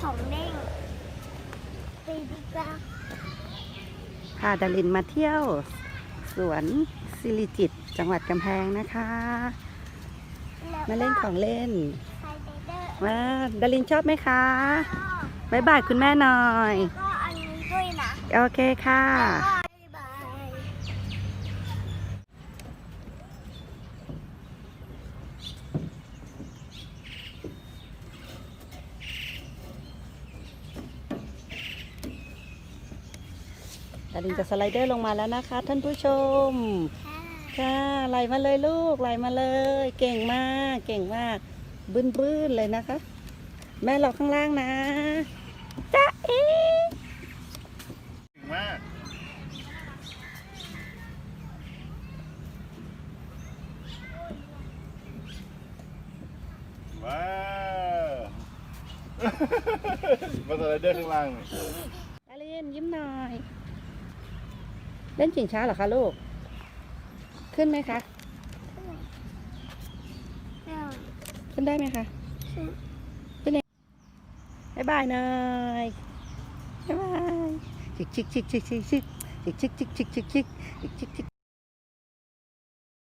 ของเล่นไปดีกว่าพาดารินมาเที่ยว สวนสิริจิตรจังหวัดกำแพงนะคะแล้วมาเล่นของเล่นไฮไดเดอร์มาดารินชอบไหมคะก็บายบายคุณแม่หน่อย ก็อันนี้ด้วยนะ โอเคค่ะ ก็บ๊ายบาย ดารินจะสไลเดอร์ลงมาแล้วนะคะ ท่านผู้ชมค่ะค่ะไหลมาเลยลูกไหลมาเลย เก่งมาก เก่งมาก บื้นบื้นๆเลยนะคะ แม่รอข้างล่างนะจ้าเอ๊ะเก่งมากว้าวมาสไลเดอร์ข้างล่างหน่อย ดารินยิ้มหน่อย เล่นจิงช้าเหรอคะลูก ขึ้นไหมคะแล้วขึ้นได้ไหมคะคือบายบายหน่อยบายบายชิกชิกชิกชิกชิกชิกชิกชิกชิกชิกชิกชิกชิกชิกชิก